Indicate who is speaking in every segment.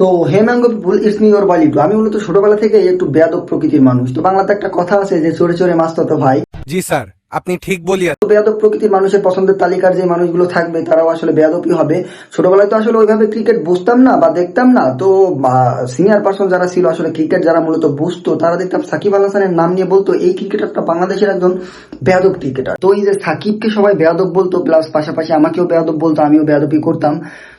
Speaker 1: তো hey mango people it's me your Bollywood আমি মূলত ছোটবেলা থেকে একটু বেয়াদব প্রকৃতির মানুষ। তো বাংলাতে একটা কথা আছে যে, চোরে চোরে মাছ তত ভাই।
Speaker 2: জি, স্যার। আপনি ঠিক বলিয়া
Speaker 1: বেয়াদব প্রকৃতির মানুষের পছন্দের তালিকার যে মানুষগুলো থাকবে তারাও আসলে বেয়াদবই হবে। ছোটবেলায় তো আসলে ওইভাবে ক্রিকেট বুঝতাম না বা দেখতাম না। তো সিনিয়র পার্সন যারা ছিল আসলে ক্রিকেট যারা মূলত বুঝতো তারা দেখতাম সাকিব আল হাসানের নাম নিয়ে বলতো এই ক্রিকেটারটা বাংলাদেশের একজন বেয়াদব ক্রিকেটার তো এই যে সাকিবকে সবাই বেয়াদব বলতো প্লাস পাশাপাশি আমাকেও বেয়াদব বলতো আমিও বেয়াদবই করতাম।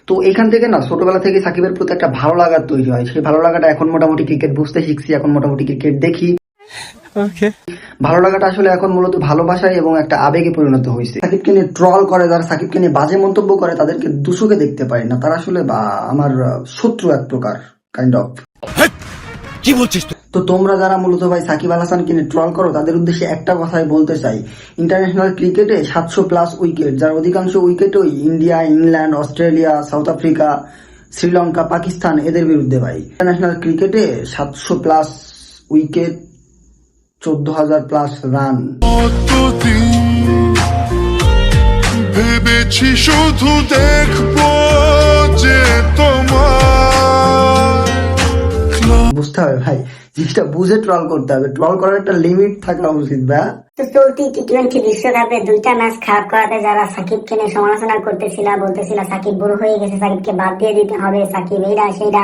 Speaker 1: তো এখান থেকে না ছোটবেলা থেকে সাকিবের প্রতি একটা ভালো লাগা তৈরি হয়। সেই ভালো লাগাটা এখন মোটামুটি ক্রিকেট বুঝতে শিখছি এখন মোটামুটি ক্রিকেট দেখি। ভালো লাগাটা আসলে এখন মূলত ভালোবাসায় এবং একটা আবেগে পরিণত হয়েছে। সাকিবকে নিয়ে ট্রল করে যারা সাকিবকে নিয়ে বাজে মন্তব্য করে তাদেরকে দুশোকে দেখতে পারি না। তারা আসলে বা- আমার শত্রু এক প্রকার কাইন্ড অফ
Speaker 2: কি বলছিস
Speaker 1: তো তোমরা যারা মূলত ভাই সাকিব আল হাসানকে নিয়ে ট্রল করো তাদের উদ্দেশ্যে একটা কথাই বলতে চাই। ইন্টারন্যাশনাল ক্রিকেটে সাতশো প্লাস উইকেট যার অধিকাংশ wicket উইকেটই India England Australia South Africa Sri Lanka Pakistan এদের বিরুদ্ধে ভাই। ইন্টারন্যাশনাল ক্রিকেটে সাতশো প্লাস উইকেট চোদ্দ হাজার প্লাস রান
Speaker 3: ভেবেছি শুধু দেখব যে তোমার।
Speaker 1: বুঝতে হবে ভাই জিনিসটা বুঝে ট্রল করতে হবে। ট্রল করার একটা লিমিট থাকা উচিত ভাই।
Speaker 4: চলতি টি টোয়েন্টি বিশ্বকাপে দুইটা ম্যাচ খারাপ করাতে যারা সাকিবকে নিয়ে সমালোচনা করতেছিল, বলতেছিল, সাকিব হয়ে গেছে, সাকিবকে বাদ দিয়ে দিতে হবে, সাকিব এইটা সেইটা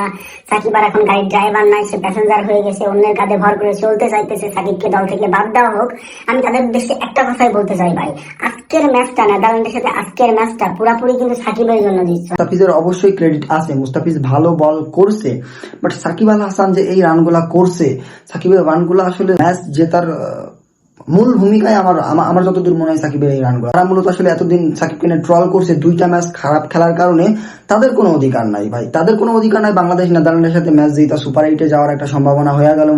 Speaker 4: সাকিব আর এখন গাড়ির ড্রাইভার নাই, সে প্যাসেঞ্জার হয়ে গেছে, অন্যের কাঁধে ভর করে চলতে চাইতেছে, সাকিবকে দল থেকে বাদ দেওয়া হোক। আমি তাদের উদ্দেশ্যে একটা কথাই বলতে চাই ভাই, আজকের ম্যাচটা নেদারল্যান্ডের সাথে আজকের ম্যাচটা পুরাপুরি কিন্তু সাকিবের জন্য দিচ্ছে
Speaker 1: মুস্তাফিজের অবশ্যই ক্রেডিট আছে, মুস্তাফিজ ভালো বল করছে বাট সাকিব আল হাসান যে এই রানগুলা করছে, সাকিবের রানগুলো আসলে ম্যাচ জেতার মূল ভূমিকায় আমার আমার যতদূর মনে হয় সাকিবের এই রানগুলো তারা মূলত আসলে এতদিন সাকিবকে নিয়ে ট্রল করছে, দুইটা ম্যাচ খারাপ খেলার কারণে তাদের কোনো অধিকার নাই ভাই। তাদের কোনো অধিকার নাই, বাংলাদেশ নেদারল্যান্ডের সাথে ম্যাচ জিতা সুপার এইটে যাওয়ার একটা সম্ভাবনা হয়ে গেল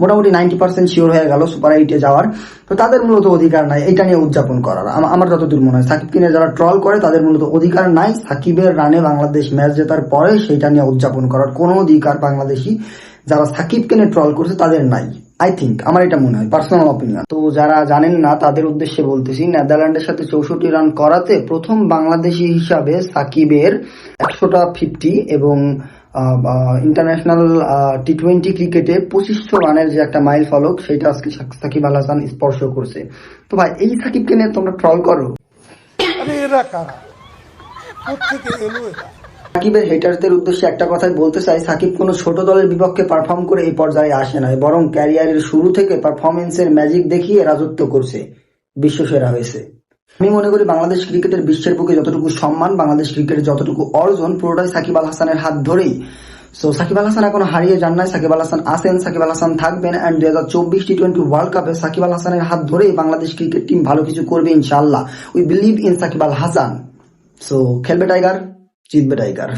Speaker 1: মোটামুটি নাইনটি পার্সেন্ট শিওর হয়ে গেল সুপার এইটে যাওয়ার। তো তাদের মূলত অধিকার নাই, এটা নিয়ে উদযাপন করার। আমার যতদূর মনে হয়, সাকিবকে নিয়ে যারা ট্রল করে, তাদের মূলত অধিকার নাই সাকিবের রানে বাংলাদেশ ম্যাচ জেতার পরে সেটা নিয়ে উদযাপন করার। কোনো অধিকার বাংলাদেশি যারা সাকিবকে নিয়ে ট্রল করছে, তাদের নাই। আই থিঙ্ক আমার এটা মনে হয় পার্সোনাল অপিনিয়ন তো যারা জানেন না, তাদের উদ্দেশ্যে বলতেছি, নেদারল্যান্ডের সাথে চৌষট্টি রান করাতে প্রথম বাংলাদেশি হিসাবে সাকিবের একশোটা ফিফটি এবং ইন্টারন্যাশনাল টি টোয়েন্টি ক্রিকেটে পঁচিশশো রানের যে একটা মাইল ফলক, সেটা আজকে সাকিব আল হাসান স্পর্শ করছে। তো ভাই, এই সাকিবকে নিয়ে তোমরা ট্রল করো। সাকিবের হেটারদের উদ্দেশ্যে একটা কথাই বলতে চাই, সাকিব কোনো ছোট দলের বিপক্ষে পারফর্ম করে এই পর্যায়ে আসে নাই বরং ক্যারিয়ারের শুরু থেকে পারফরমেন্সের ম্যাজিক দেখিয়ে রাজত্ব করছে, বিশ্বসেরা হয়েছে। আমি মনে করি বাংলাদেশ ক্রিকেটের বিশ্বের বুকে যতটুকু সম্মান, বাংলাদেশ ক্রিকেটের যতটুকু অর্জন, পুরোটাই সাকিব আল হাসানের হাত ধরেই। সো সাকিব আল হাসান এখনও হারিয়ে যান নাই, সাকিব আল হাসান আসেন সাকিব আল হাসান থাকবেন অ্যান্ড দু হাজার চব্বিশ টি টোয়েন্টি ওয়ার্ল্ড কাপে সাকিব আল হাসানের হাত ধরেই বাংলাদেশ ক্রিকেট টিম ভালো কিছু করবে ইনশাল্লাহ we believe in Shakib Al Hasan. So খেলবে টাইগার জিতবে টাইগার